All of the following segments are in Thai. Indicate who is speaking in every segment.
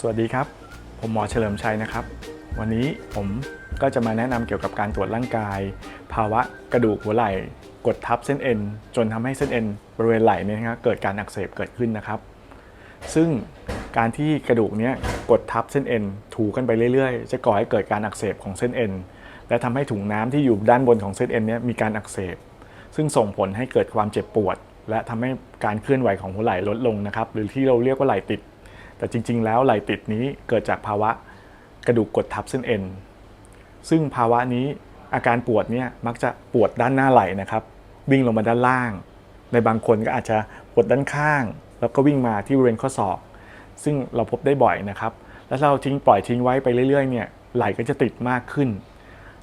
Speaker 1: สวัสดีครับ ผมหมอเฉลิมชัยนะครับ วันนี้ผมก็จะมาแนะนำเกี่ยวกับการตรวจร่างกาย ภาวะกระดูกหัวไหล่ กดทับเส้นเอ็น จนทำให้เส้นเอ็นบริเวณไหล่เนี่ยนะครับเกิดการอักเสบเกิดขึ้นนะครับ ซึ่งการที่กระดูกเนี้ยกดทับเส้นเอ็นถูกันไปเรื่อยๆ จะก่อให้เกิดการอักเสบของเส้นเอ็นและทำให้ถุงน้ำที่อยู่ด้านบนของเส้นเอ็นเนี้ยมีการอักเสบ ซึ่งส่งผลให้เกิดความเจ็บปวด และทำให้การเคลื่อนไหวของหัวไหล่ลดลงนะครับหรือที่เราเรียกว่าไหล่ติด แต่จริง ๆ แล้วไหลติดนี้เกิดจากภาวะกระดูกกดทับเส้นเอ็น ซึ่งภาวะนี้อาการปวดเนี่ยมักจะปวดด้านหน้าไหล่นะครับ วิ่งลงมาด้านล่าง ในบางคนก็อาจจะปวดด้านข้าง แล้วก็วิ่งมาที่บริเวณข้อศอก ซึ่งเราพบได้บ่อยนะครับ แล้วเราทิ้งปล่อยทิ้งไว้ไปเรื่อยๆเนี่ยไหล่ก็จะติดมากขึ้น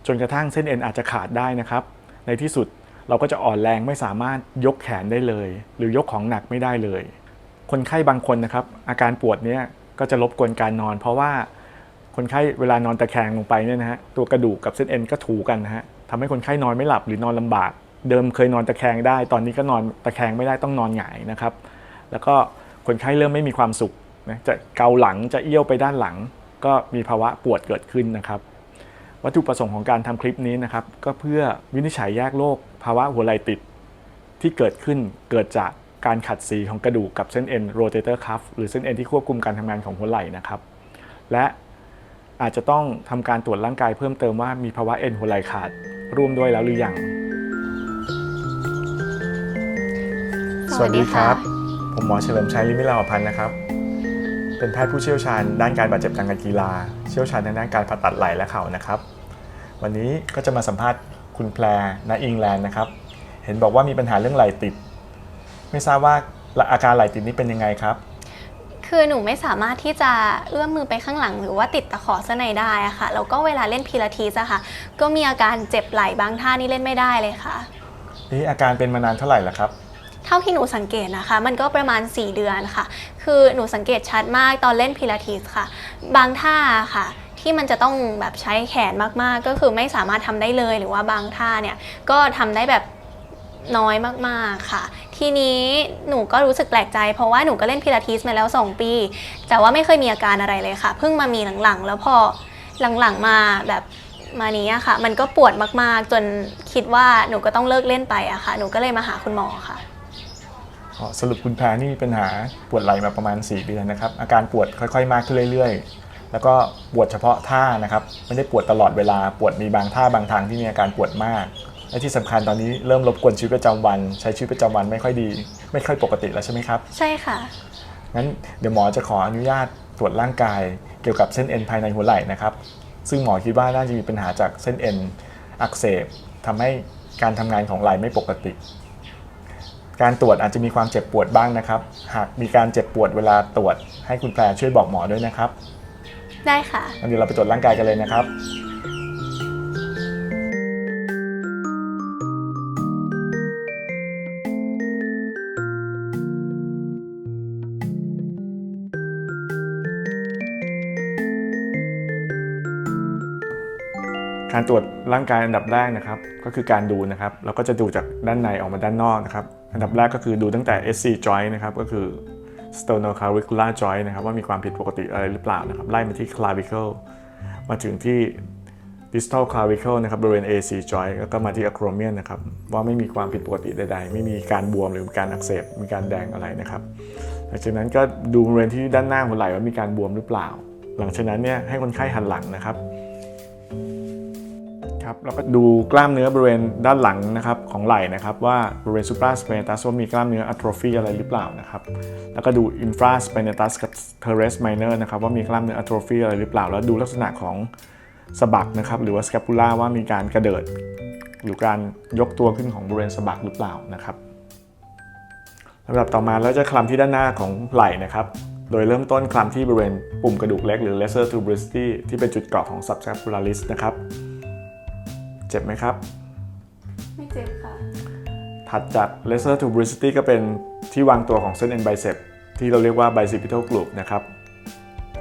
Speaker 1: จนกระทั่งเส้นเอ็นอาจจะขาดได้นะครับ ในที่สุดเราก็จะอ่อนแรงไม่สามารถยกแขนได้เลย หรือยกของหนักไม่ได้เลย คนไข้บางคนนะครับอาการปวดเนี้ยก็จะรบกวนการนอน เพราะว่าคนไข้เวลานอนตะแคงลงไปเนี่ยนะฮะตัวกระดูกกับเส้นเอ็นก็ถูกันนะฮะทำให้คนไข้นอนไม่หลับหรือนอนลำบาก เดิมเคยนอนตะแคงได้ ตอนนี้ก็นอนตะแคงไม่ได้ต้องนอนหงายนะครับ แล้วก็คนไข้เริ่มไม่มีความสุขนะจะเกาหลังจะเอี้ยวไปด้านหลัง ก็มีภาวะปวดเกิดขึ้นนะครับ วัตถุประสงค์ของการทำคลิปนี้นะครับ ก็เพื่อวินิจฉัยแยกโรคภาวะหัวไหล่ติดที่เกิดขึ้นเกิดจาก การขัดสีของกระดูกกับเส้นเอ็นโรเตเตอร์คัฟหรือเส้นเอ็นที่ควบคุมการทำงานของหัวไหล่นะครับ และอาจจะต้องทำการตรวจร่างกายเพิ่มเติมว่ามีภาวะเอ็นหัวไหล่ขาดร่วมด้วยแล้วหรือยัง
Speaker 2: สวัสดีครับ
Speaker 1: ผมหมอเฉลิมชัยลิมมิลาพันธ์นะครับ เป็นแพทย์ผู้เชี่ยวชาญด้านการบาดเจ็บทางการกีฬา เชี่ยวชาญทางด้านการผ่าตัดไหล่และเข่านะครับ วันนี้ก็จะมาสัมภาษณ์คุณแพรณอิงแลนด์นะครับ เห็นบอกว่ามีปัญหาเรื่องไหล่ติด ไม่ทราบว่าอาการไหล่ติดนี้เป็นยังไงครับ
Speaker 2: คือหนูไม่สามารถที่จะเอื้อมมือไปข้างหลัง หรือว่าติดตะขอเส้นในได้อะค่ะแล้วก็เวลาเล่นพิลาทิสอะค่ะ ก็มีอาการเจ็บไหล่บางท่านี่เล่นไม่ได้เลยค่ะ
Speaker 1: นี่อาการเป็นมานานเท่าไหร่แล้วครับ
Speaker 2: เท่าที่หนูสังเกตนะคะ มันก็ประมาณ 4 เดือนค่ะ คือหนูสังเกตชัดมากตอนเล่นพิลาทิสค่ะ บางท่าค่ะที่มันจะต้องแบบใช้แขนมากๆ ก็คือไม่สามารถทำได้เลยหรือว่าบางท่าเนี่ยก็ทำได้แบบ น้อยมากๆค่ะ ทีนี้หนูก็รู้สึกแปลกใจ เพราะว่าหนูก็เล่นพิลาทิสมาแล้ว 2 ปี แต่ว่าไม่เคยมีอาการอะไรเลยค่ะ เพิ่งมามีหลังๆ แล้วพอหลังๆมาแบบมานี้ค่ะ มันก็ปวดมากๆ จนคิดว่าหนูก็ต้องเลิกเล่นไปอะค่ะ หนูก็เลยมาหาคุณหมอค่ะ
Speaker 1: อ๋อสรุปคุณแพรนี่มีปัญหาปวดไหล่มาประมาณ 4 เดือนนะครับ อาการปวดค่อยๆ มากขึ้นเรื่อยๆ แล้วก็ปวดเฉพาะท่านะครับ ไม่ได้ปวดตลอดเวลา ปวดมีบางท่าบางทางที่มีอาการปวดมาก และที่สำคัญตอนนี้เริ่มรบกวนชีวิตประจำวัน ใช้ชีวิตประจำวันไม่ค่อยดี ไม่ค่อยปกติแล้วใช่ไหมครับ
Speaker 2: ใช่ค่ะ
Speaker 1: งั้นเดี๋ยวหมอจะขออนุญาตตรวจร่างกายเกี่ยวกับเส้นเอ็นภายในหัวไหล่นะครับ ซึ่งหมอคิดว่าน่าจะมีปัญหาจากเส้นเอ็นอักเสบทำให้การทำงานของไหล่ไม่ปกติ การตรวจอาจจะมีความเจ็บปวดบ้างนะครับ หากมีการเจ็บปวดเวลาตรวจให้คุณแพรช่วยบอกหมอด้วยนะครับ
Speaker 2: ได้ค่ะ
Speaker 1: งั้นเดี๋ยวเราไปตรวจร่างกายกันเลยนะครับ การตรวจร่างกายอันดับแรกนะครับ ก็คือการดูนะครับ เราก็จะดูจากด้านในออกมาด้านนอกนะครับ อันดับแรกก็คือดูตั้งแต่ SC joint นะครับ ก็คือ sternoclavicular joint นะครับ ว่ามีความผิดปกติอะไรหรือเปล่านะครับ ไล่มาที่ clavicle มาถึงที่ distal clavicle นะครับ บริเวณ AC joint แล้วก็มาที่ acromion นะครับ ว่าไม่มีความผิดปกติใด ๆ ไม่มีการบวมหรือการอักเสบ มีการแดงอะไรนะครับ หลังจากนั้นก็ดูบริเวณที่ด้านหน้าหัวไหล่ว่ามีการบวมหรือเปล่า หลังจากนั้นเนี่ยให้คนไข้หันหลังนะครับ ครับแล้วก็ดูกล้ามเนื้อบริเวณด้านหลังนะครับของไหล่นะครับว่าบริเวณ supraspinatus ว่ามีกล้ามเนื้อ atrophy อะไรหรือเปล่านะครับแล้วก็ดู infraspinatus กับ teres minor นะครับว่ามีกล้ามเนื้อ atrophy อะไรหรือเปล่า แล้วดูลักษณะของสะบักนะครับหรือว่า scapula ว่ามีการกระเดิด หรือการยกตัวขึ้นของบริเวณสะบักหรือเปล่านะครับลำดับต่อมาแล้วจะคลำที่ด้านหน้าของไหล่นะครับโดยเริ่มต้นคลำที่บริเวณปุ่มกระดูกเล็กหรือ lesser tuberosity ที่เป็นจุดเกาะของ subscapularis นะครับ จ็บไหมครับ
Speaker 2: ไม่เจ็บค่ะ
Speaker 1: ถัดจาก lesser tuberosity ก็เป็นที่วางตัวของเส้นเอ็นไบเซปที่เราเรียกว่า bicipital groove นะครับ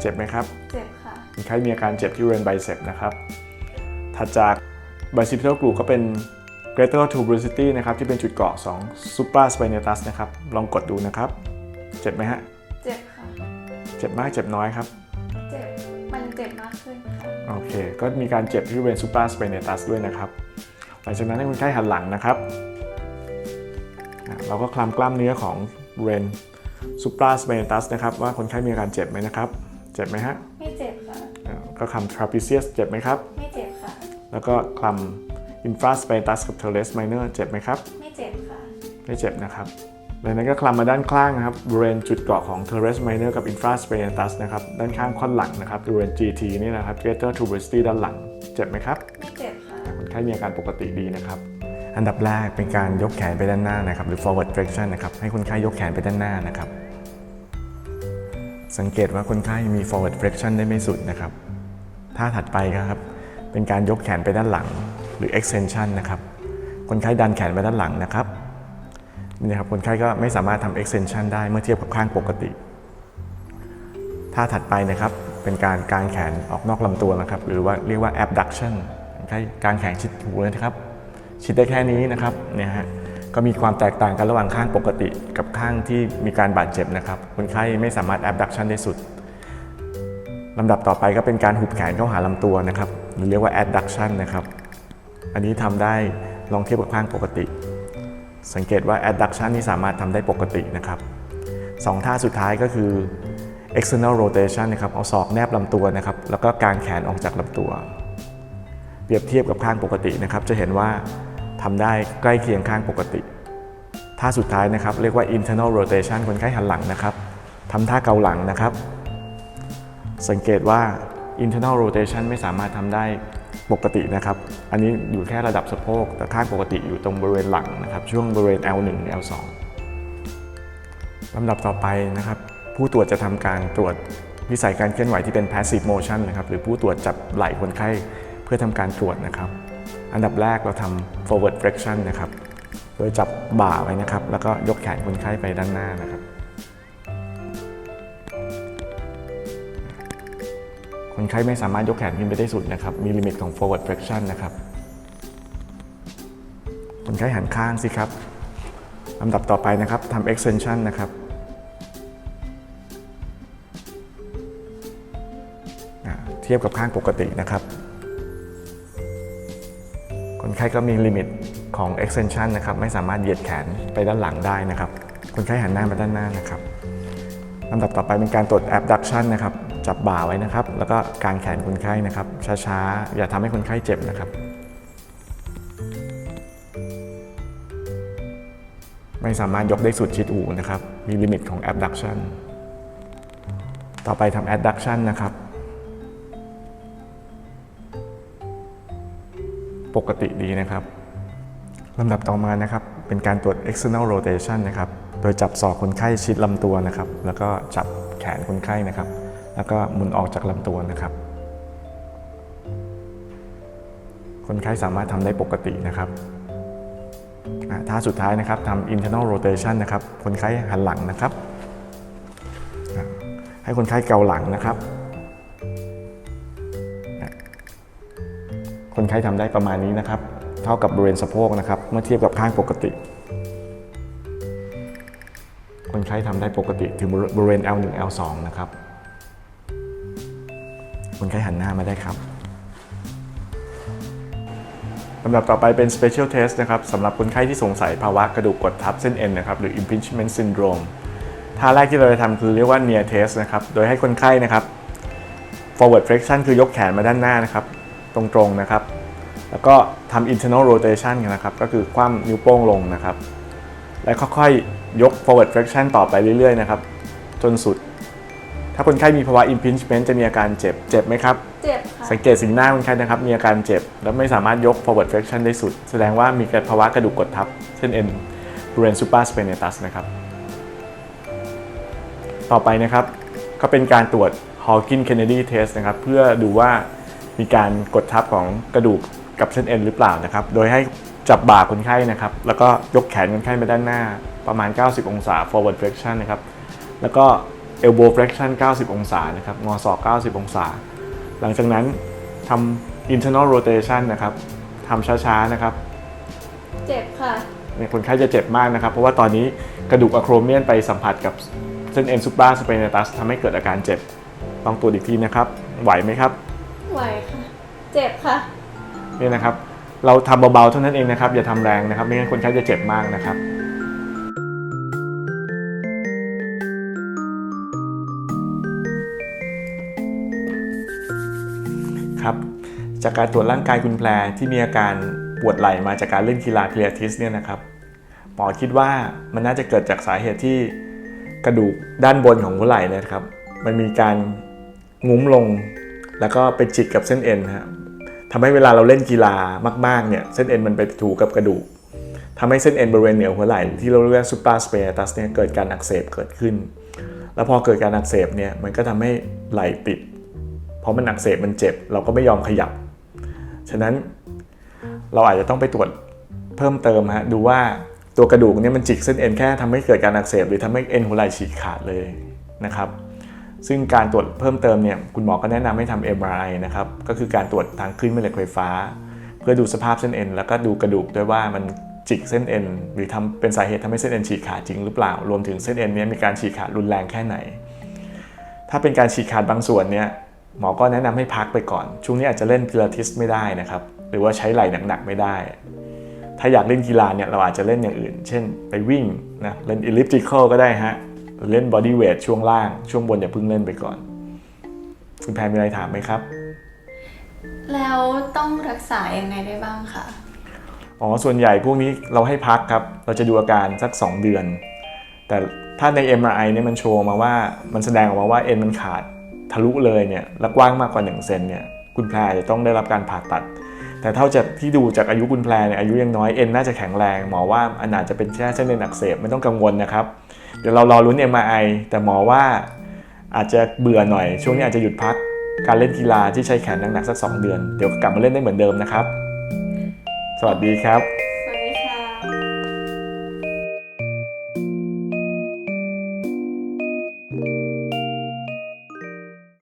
Speaker 1: เจ็บไหมครับ
Speaker 2: เจ็บค่ะ
Speaker 1: คนไข้มีอาการเจ็บที่บริเวณไบเซปนะครับ ถัดจาก bicipital groove ก็เป็น greater tuberosity นะครับที่เป็นจุดเกาะของ supraspinatus นะครับ ลองกดดูนะครับ เจ็บไหมฮะ
Speaker 2: เจ็บค่ะ
Speaker 1: เจ็บมากเจ็บน้อยครับ
Speaker 2: จ็บ ก็
Speaker 1: มีการเจ็บที่บริเวณซูปราสเปเนตัสด้วยนะครับ หลังจากนั้นให้คนไข้หันหลังนะครับอะเราก็คลำกล้ามเนื้อของบริเวณซูปราสเปเนตัสนะครับว่าคนไข้มีอาการเจ็บไหมนะครับ เจ็บไหมฮะ
Speaker 2: ไม่เจ็บค่ะ
Speaker 1: อะก็คลำ trapezius เจ็บไหมครับ
Speaker 2: ไม่เจ็บค่ะ
Speaker 1: แล้วก็คลำ infraspinatus กับ teres minor เจ็บไหมครับ
Speaker 2: ไม่เจ็บค่ะ
Speaker 1: ไม่เจ็บนะครับ จากนั้นก็คลำมาด้านข้างนะครับบริเวณจุดเกาะของ teres minor กับ infraspinatus นะครับ ด้านข้างค่อนหลังนะครับบริเวณ GT นี่นะครับ greater tuberosity ด้านหลัง เจ็บไหมครับ
Speaker 2: ไม่เจ็บค่ะ
Speaker 1: คนไข้มีอาการปกติดีนะครับ อันดับแรกเป็นการยกแขนไปด้านหน้านะครับ หรือ forward flexion นะครับ ให้คนไข้ยกแขนไปด้านหน้านะครับ สังเกตว่าคนไข้มี forward flexion ได้ไม่สุดนะครับ ท่าถัดไปครับ เป็นการยกแขนไปด้านหลัง หรือ extension นะครับ คนไข้ดันแขนไปด้านหลังนะครับ นี่ครับคนไข้ก็ไม่สามารถทำ extension ได้เมื่อเทียบกับข้างปกติท่าถัดไปนะครับเป็นการกางแขนออกนอกลำตัวนะครับ หรือว่าเรียกว่า abduction คนไข้กางแขนชิดหูเลยนะครับชิดได้แค่นี้นะครับเนี่ยฮะก็มีความแตกต่างกันระหว่างข้างปกติกับข้างที่มีการบาดเจ็บนะครับคนไข้ไม่สามารถ abduction ได้สุดลำดับต่อไปก็เป็นการหุบแขนเข้าหาลำตัวนะครับ หรือเรียกว่า adduction นะครับ อันนี้ทำได้ลองเทียบกับข้างปกติ สังเกตว่า adduction นี่สามารถทำได้ปกตินะครับสองท่าสุดท้ายก็คือ external rotation นะครับ เอาศอกแนบลำตัวนะครับ แล้วก็กางแขนออกจากลำตัว เปรียบเทียบกับข้างปกตินะครับ จะเห็นว่าทำได้ใกล้เคียงข้างปกติ ท่าสุดท้ายนะครับ เรียกว่า internal rotation คนไข้หันหลังนะครับทำท่าเกาหลังนะครับ สังเกตว่า internal rotation ไม่สามารถทำได้ปกตินะครับ อันนี้อยู่แค่ระดับสะโพก แต่ข้างปกติอยู่ตรงบริเวณหลังนะครับ ช่วงบริเวณ L1 L2 ลำดับต่อไปนะครับ ผู้ตรวจจะทำการตรวจวิสัยการเคลื่อนไหวที่เป็น passive motion นะครับ หรือผู้ตรวจจับไหล่คนไข้เพื่อทำการตรวจนะครับ อันดับแรกเราทำ forward flexion นะครับ โดยจับบ่าไว้นะครับ แล้วก็ยกแขนคนไข้ไปด้านหน้านะครับ คนไข้ไม่สามารถยกแขนขึ้นไปได้สุดนะครับ มีลิมิตของ forward flexion นะครับ คนไข้หันข้างสิครับลำดับต่อไปนะครับทำ extension นะครับเทียบกับข้างปกตินะครับ คนไข้ก็มีลิมิตของ extension นะครับ ไม่สามารถเหยียดแขนไปด้านหลังได้นะครับ คนไข้หันหน้ามาด้านหน้านะครับลำดับต่อไปเป็นการตรวจ abduction นะครับ จับบ่าไว้นะครับ แล้วก็กางแขนคนไข้นะครับ ช้าๆ อย่าทำให้คนไข้เจ็บนะครับ ไม่สามารถยกได้สุดชิดหูนะครับ มีลิมิตของ abduction ต่อไปทำ adduction นะครับ ปกติดีนะครับลำดับต่อมานะครับ เป็นการตรวจ external rotation นะครับ โดยจับศอกคนไข้ชิดลำตัวนะครับ แล้วก็จับแขนคนไข้นะครับ แล้วก็หมุนออกจากลำตัวนะครับ คนไข้สามารถทำได้ปกตินะครับท่าสุดท้ายนะครับทำ internal rotation นะครับ คนไข้หันหลังนะครับ ให้คนไข้เกาหลังนะครับ คนไข้ทำได้ประมาณนี้นะครับ เท่ากับบริเวณสะโพกนะครับ เมื่อเทียบกับข้างปกติ คนไข้ทำได้ปกติถึงบริเวณ L1 L2 นะครับ คนไข้หันหน้ามาได้ครับลำดับต่อไปเป็น special test นะครับสำหรับคนไข้ที่สงสัยภาวะกระดูกกดทับเส้นเอ็นนะครับหรือ impingement syndrome ท่าแรกที่เราจะทำคือเรียกว่า near test นะครับ โดยให้คนไข้นะครับ forward flexion คือยกแขนมาด้านหน้านะครับ ตรงๆนะครับ แล้วก็ทำ internal rotation กันนะครับ ก็คือคว่ำนิ้วโป้งลงนะครับ และค่อยๆยก forward flexion ต่อไปเรื่อยๆนะครับ จนสุด ถ้าคนไข้มีภาวะ impingement จะมีอาการเจ็บ เจ็บไหมครับ
Speaker 2: เจ็บค่ะ
Speaker 1: สังเกตสีหน้าคนไข้นะครับ มีอาการเจ็บ และไม่สามารถยก forward flexion ได้สุด แสดงว่ามีภาวะกระดูกกดทับเส้นเอ็นบริเวณ supraspinatus นะครับ ต่อไปนะครับ ก็เป็นการตรวจ Hawking Kennedy test นะครับ เพื่อดูว่ามีการกดทับของกระดูกกับเส้นเอ็นหรือเปล่านะครับ โดยให้จับบ่าคนไข้นะครับ แล้วก็ยกแขนคนไข้ไปด้านหน้าประมาณ 90 องศา forward flexion นะครับ แล้วก็ elbow flexion 90 องศานะครับงอศอก 90 องศา หลังจากนั้นทำ internal rotation นะครับทำช้าๆนะครับ
Speaker 2: เจ็บค่ะ
Speaker 1: เนี่ยคนไข้จะเจ็บมากนะครับ เพราะว่าตอนนี้กระดูกอะโครเมียนไปสัมผัสกับเส้นเอ็นซูปราสเปเนตัสทำให้เกิดอาการเจ็บต้องตรวจอีกทีนะครับ ไหวไหมครับ
Speaker 2: ไหวค่ะ เจ็บค่ะ
Speaker 1: นี่นะครับ เราทำเบาๆเท่านั้นเองนะครับ อย่าทำแรงนะครับ ไม่งั้นคนไข้จะเจ็บมากนะครับ ครับจากการตรวจร่างกายคุณแพรที่มีอาการปวดไหล่มาจากการเล่นกีฬาพิลาทิสเนี่ยนะครับหมอคิดว่ามันน่าจะเกิดจากสาเหตุที่กระดูกด้านบนของหัวไหล่เนะครับ มันมีการงุ้มลง แล้วก็ไปจิกกับเส้นเอ็นฮะทำให้เวลาเราเล่นกีฬามากๆเนี่ยเส้นเอ็นมันไปถูกับกระดูกทำให้เส้นเอ็นบริเวณเหนือหัวไหล่ที่เราเรียกว่าซูปราสเปียตัสเนี่ยเกิดการอักเสบเกิดขึ้น แล้วพอเกิดการอักเสบเนี่ยมันก็ทำให้ไหล่ติด เพราะมันอักเสบมันเจ็บ เราก็ไม่ยอมขยับ ฉะนั้นเราอาจจะต้องไปตรวจเพิ่มเติมฮะดูว่าตัวกระดูกเนี่ยมันจิกเส้นเอ็นแค่ทำให้เกิดการอักเสบหรือทำให้เอ็นหัวไหล่ฉีกขาดเลยนะครับ ซึ่งการตรวจเพิ่มเติมเนี่ยคุณหมอก็แนะนำให้ทำ MRI นะครับก็คือการตรวจทางคลื่นแม่เหล็กไฟฟ้า เพื่อดูสภาพเส้นเอ็นแล้วก็ดูกระดูกด้วยว่ามันจิกเส้นเอ็นหรือทำเป็นสาเหตุทำให้เส้นเอ็นฉีกขาดจริงหรือเปล่า รวมถึงเส้นเอ็นนี้มีการฉีกขาดรุนแรงแค่ไหน ถ้าเป็นการฉีกขาดบางส่วนเนี่ย หมอก็แนะนำให้พักไปก่อน ช่วงนี้อาจจะเล่นพิลาทิสไม่ได้นะครับ หรือว่าใช้ไหล่หนักๆไม่ได้ ถ้าอยากเล่นกีฬาเนี่ยเราอาจจะเล่นอย่างอื่น เช่น ไปวิ่งนะเล่น elliptical ก็ได้ฮะหรือเล่น body weight ช่วงล่างช่วงบนอย่าเพิ่งเล่นไปก่อน คุณแพรมีอะไรถามไหมครับ
Speaker 2: แล้วต้องรักษายังไงได้บ้างคะ
Speaker 1: อ๋อส่วนใหญ่พวกนี้เราให้พักครับ เราจะดูอาการสัก 2 เดือน แต่ถ้าใน MRI เนี่ยมันโชว์มาว่ามันแสดงออกมาว่าเอ็นมันขาด ทะลุเลยเนี่ยและกว้างมากกว่า1เซนเนี่ยคุณแพรจะต้องได้รับการผ่าตัด แต่เท่าจากที่ดูจากอายุคุณแพรเนี่ยอายุยังน้อยเอ็นน่าจะแข็งแรงหมอว่าอันอาจจะเป็นแค่เส้นเอ็นอักเสบไม่ต้องกังวลนะครับ เดี๋ยวเรารอลุ้น MRI แต่หมอว่าอาจจะเบื่อหน่อย ช่วงนี้อาจจะหยุดพักการเล่นกีฬาที่ใช้แขนหนักๆสัก 2 เดือน เดี๋ยวกลับมาเล่นได้เหมือนเดิมนะครับ สวัสดีครับ